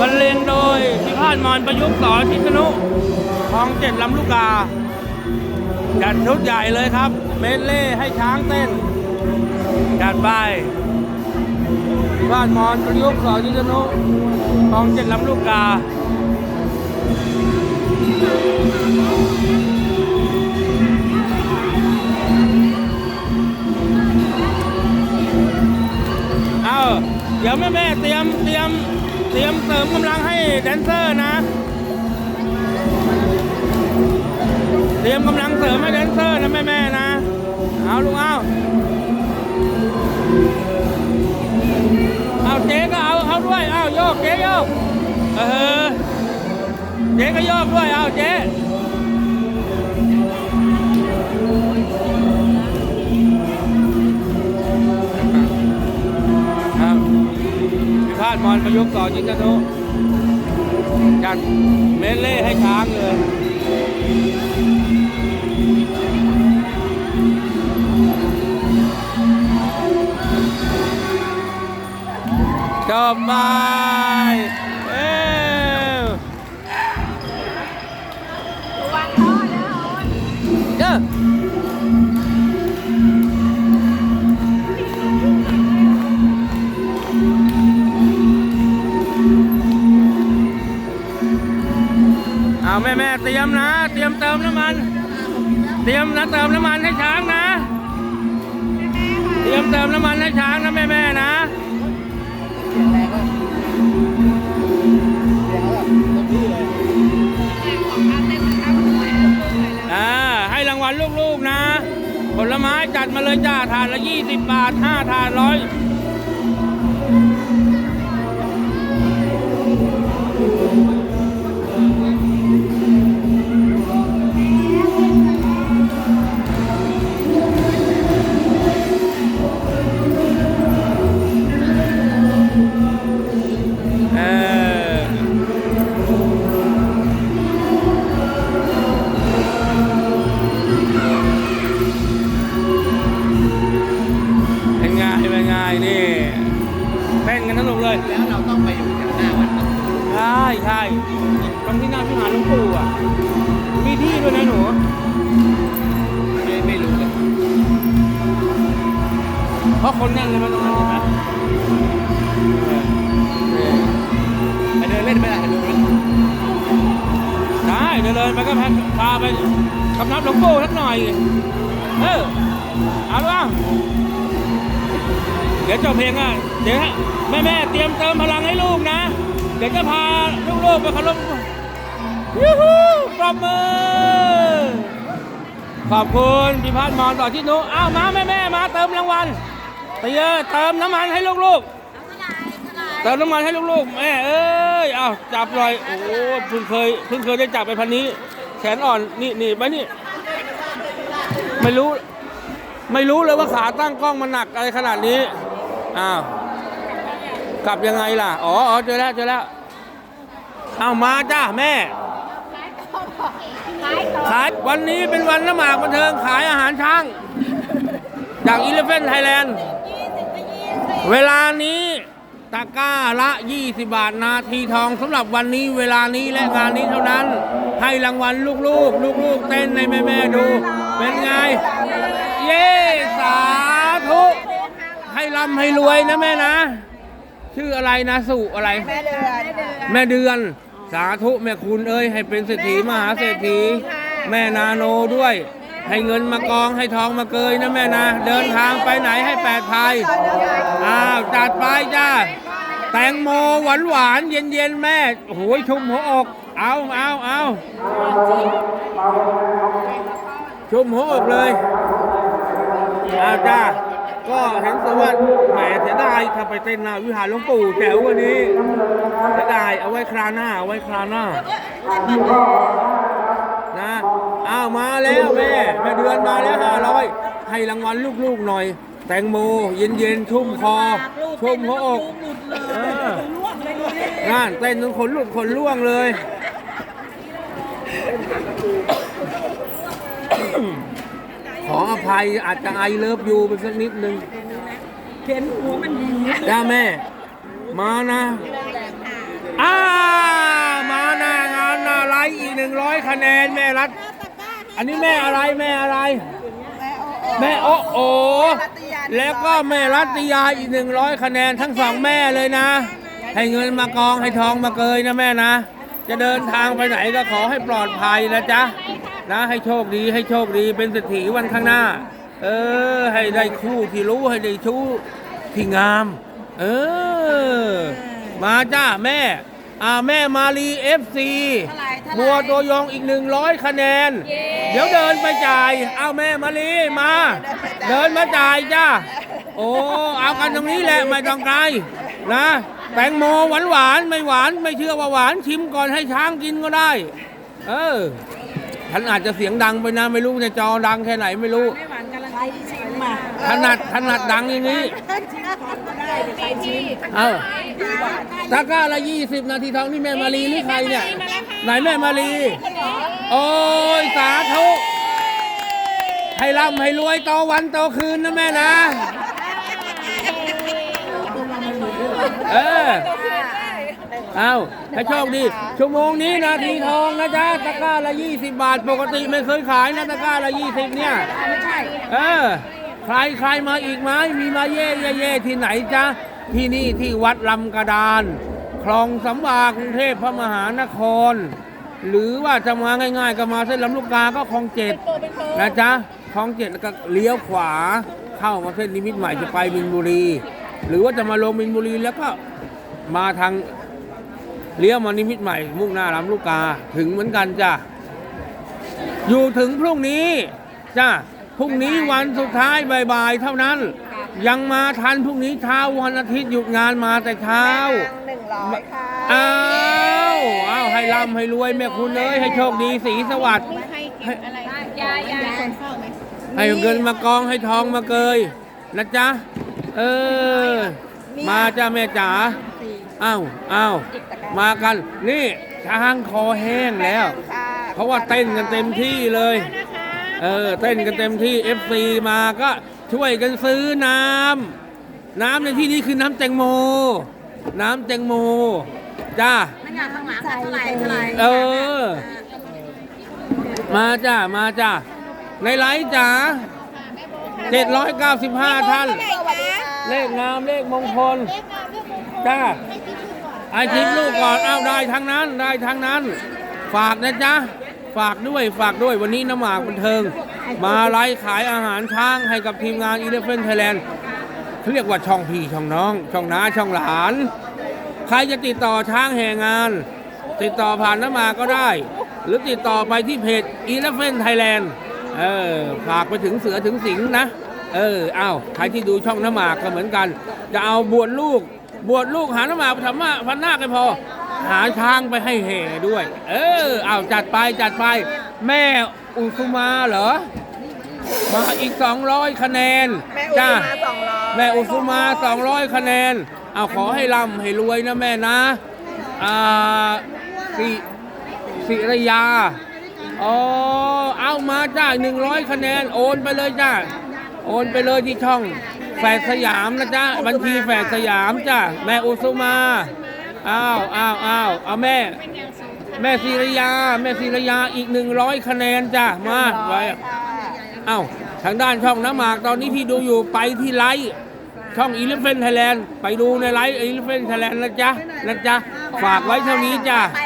บรรเลงโดยพิพาทมอนประยุกต์สอนพิษณุคลองเจ็ดลำลูกกาจัดชุดใหญ่เลยครับ เมดเล่ให้ช้างเต้น จัดไปพิพาทมอนประยุกต์สอนพิษณุคลองเจ็ดลำลูกกาเอาเดี๋ยวแม่แม่เตรียมเตรียม เตรียมเสริมกำลังให้แดนเซอร์นะ เตรียมกำลังเสริมให้แดนเซอร์นะแม่แม่ๆนะ เอาลุงเอาเอาเจ๊ก็เอาเอาด้วยเอาโยกเจ๊โยกเออเจ๊ก็โยกด้วยเอาเจ๊ พาทมอนประยุกต์ต่อจินตนุจัดเมดเล่ให้ช้างเลยจบไป เอาแม่แม่ๆเตรียมนะ เตรียมเติมน้ำมัน เตรียมนะเติมน้ำมันให้ช้างนะ เตรียมเติมน้ำมันให้ช้างนะแม่แม่นะอ่าให้รางวัลลูกๆนะ ผลไม้จัดมาเลยจ้าถาดละ 20 บาท 5 ถาดร้อย ด้วยนะหนู ไม่ไม่รู้เลย เพราะคนแน่นเลยมันตรงนั้นเห็นไหมเออไปเดินเล่นไม่ได้ดูนะได้เดินเลยไปก็พาพาไปกำนับหลวงปู่สักหน่อย เออ เอาล่ะเดี๋ยวจบเพลงอะ เดี๋ยวแม่แม่เตรียมเติมพลังให้ลูกนะ เดี๋ยวจะพาลูกๆไปเคารพ ยูฮูปรบมือ ขอบคุณพิพัฒน์มอนต่อที่นุอ้าวมาแม่แม่ๆมาเติมรางวัลเตียเติมน้ำมันให้ลูกๆ เติมน้ำมันให้ลูกๆ แม่เอ้ยเอาจับหน่อย โอ้โหเพิ่งเคยเพิ่งเคยได้จับไปพันนี้ แขนอ่อนนี่นี่ไปนี่ ไม่รู้ ไม่รู้เลยว่าขาตั้งกล้องมันหนักอะไรขนาดนี้ อ้าว กลับยังไงล่ะ อ๋ออ๋อเจอแล้วเจอแล้วเอามาจ้าแม่ ขายต่อขายวันนี้เป็นวันละหมากบันเทิงขายอาหารช้าง จากอีเลฟเฟนไทยแลนด์เวลานี้ตะกร้าละ 20 บาทนาทีทองสำหรับวันนี้เวลานี้และงานนี้เท่านั้น ให้รางวัลลูกๆ ลูกๆ เต้นในแม่ๆดู เป็นไง เย้สาธุ ให้ร่ำให้รวยนะแม่นะ ชื่ออะไรนะสุอะไร แม่เดือน แม่เดือน สาธุแม่คุณเอ้ยให้เป็นเศรษฐีมหาเศรษฐี แม่นาโนด้วย ให้เงินมากองให้ทองมาเกยนะแม่นะเดินทางไปไหนให้แปดภัยอ้าวจัดไปจ้าแตงโมหวานหวานๆเย็นเย็นๆแม่โอ้โหชุ่มหัวอกเอาเอาเอาชุ่มหัวอกเลยเอาจ้า ก็เห็นสวัสดิ์แหมเสียดายถ้าไปเต้นหน้าวิหารหลวงปู่แถววันนี้เสียดายเอาไว้คราวหน้าเอาไว้คราวหน้านะอ้าวมาแล้วแม่แม่เดือนมาแล้วห้าร้อยให้รางวัลลูกๆหน่อย แตงโมเย็นๆชุ่มคอชุ่มหัวอกเอองานเต้นจนขนหลุดขนล่วงเลย ข ออภัยอาจจะไอเลิฟยูไปสักนิดนึงเห็นหัวมันดีจ้าแม่ มานะอ้าวหนึ่งร้อยคะแนนแม่รัฐอันนี้แม่อะไรแม่อะไร แม่โอโอแล้วก็แม่รัตยาอีกหนึ่งร้อยคะแนนทั้งสองแม่เลยนะ ให้เงินมากองให้ทองมาเกยนะแม่นะ จะเดินทางไปไหนก็ขอให้ปลอดภัยนะจ๊ะ นะให้โชคดีให้โชคดีเป็นเศรษฐีวันข้างหน้า เออ ให้ได้คู่ที่รู้ให้ได้ชู้ที่งาม เออ มาจ้าแม่อ่าแม่มาลีเอฟซีบัวตัวยงอีกหนึ่งร้อยคะแนน เดี๋ยวเดินไปจ่าย เอาแม่มาลีมา เดินมาจ่ายจ้าโอ้เอากันตรงนี้แหละไม่ต้องไกลนะแตงโมหวานหวานๆไม่หวานไม่เชื่อว่าหวานชิมก่อนให้ช้างกินก็ได้ เออ ฉันอาจจะเสียงดังไปนะไม่รู้ในจอดังแค่ไหนไม่รู้ ไม่หวานกันละไรชิมมาถนัดถนัดดังอย่างนี้ใครชิมเออตะกร้าละยี่สิบนาทีทองนี่แม่มารีหรือใครเนี่ย ไหนแม่มารี โอ้ยสาธุให้ร่ำให้รวยโตวันโตคืนนะแม่นะ เออ เอาให้โชคดี ชั่วโมงนี้นาทีทองนะจ๊ะตะกร้าละ20บาท ปกติไม่เคยขายนะตะกร้าละ20เนี่ยเออใครใครมาอีกไหมมีมาเย่เย่เย่ที่ไหนจ๊ะที่นี่ที่วัดลำกระดาน คลองสำวากรุงเทพพระมหานคร หรือว่าจะมาง่ายๆ ก็มาเส้นลำลูกกาก็คลองเจ็ดนะจ๊ะคลองเจ็ดแล้วก็เลี้ยวขวาเข้ามาเส้นนิมิตรใหม่จะไปมินบุรี หรือว่าจะมาลงมินบุรีแล้วก็มาทาง เลี้ยวมานิมิตรใหม่ มุ่งหน้าลำลูกกา ถึงเหมือนกันจ้ะ อยู่ถึงพรุ่งนี้จ้าพรุ่งนี้วันสุดท้ายบ่ายๆเท่านั้น ยังมาทันพรุ่งนี้เช้าวันอาทิตย์หยุดงานมาแต่เช้าหนึ่งร้อยค่ะอ้าวอ้าวให้ร่ำให้รวยแม่คุณเอ้ยให้โชคดีสีสวัสดิ์ใครเก็บอะไรยายาคนเฝ้าไหมให้เงินมากองให้ทองมาเกยนะจ๊ะเออ มาจ้าแม่จ๋า อ้าวอ้าวมากัน นี่ช้างคอแห้งแล้ว เพราะว่าเต้นกันเต็มที่เลย เออเต้นกันเต็มที่ FC มาก็ช่วยกันซื้อน้ำน้ำในที่นี้คือน้ำแตงโม น้ำแตงโมจ้าไม่อยากข้างหลังเท่าไหร่เท่าไหร่เออ มาจ้ามาจ้าในไลฟ์จ๋า795 ท่าน เลขงามเลขมงคลจ้า ไอทิปลูกก่อนเอาได้ทั้งนั้นได้ทั้งนั้น ฝากนะจ๊ะฝากด้วยฝากด้วยวันนี้น้ำหมากบันเทิง มาไลฟ์ขายอาหารช้างให้กับทีมงาน e l e p h a n t Thailand เขาเรียกว่าช่องพี่ช่องน้อง ช่องน้าช่องหลาน ใครจะติดต่อช้างแห่งาน ติดต่อผ่านน้ำหมากก็ได้ หรือติดต่อไปที่เพจ e l e p h a n t Thailand เออฝากไปถึงเสือถึงสิงห์นะ เออเอาใครที่ดูช่องน้ำหมากก็เหมือนกัน จะเอาบวชลูก บวชลูกหาน้ำหมากธรรมะพันหน้าก็พอ หาช้างไปให้แห่ด้วย เออเอาจัดไปจัดไป แม่อุสุมาเหรอ มาอีก 200 คะแนนจ้าแม่อุสุมา 200 คะแนน เอาขอให้ร่ำให้รวยนะแม่นะ อ่าสิสิรยา อ๋อ เอามาจ้า 100 คะแนน โอนไปเลยจ้า โอนไปเลยที่ช่อง แฝดสยามนะจ๊ะบัญชีแฝดสยามจ้าแม่อุสุมาอ้าวอ้าวอ้าวเอาแม่ แม่ศิรยา แม่ศิรยาอีก100คะแนนจ้ามาไว้เอ้าทางด้านช่องน้ำหมากตอนนี้ที่ดูอยู่ไปที่ไลฟ์ช่องอีเลฟเฟนไทยแลนด์ไปดูในไลฟ์อีเลฟเฟนไทยแลนด์นะจ๊ะนะจ๊ะฝากไว้เท่านี้จ้ะไ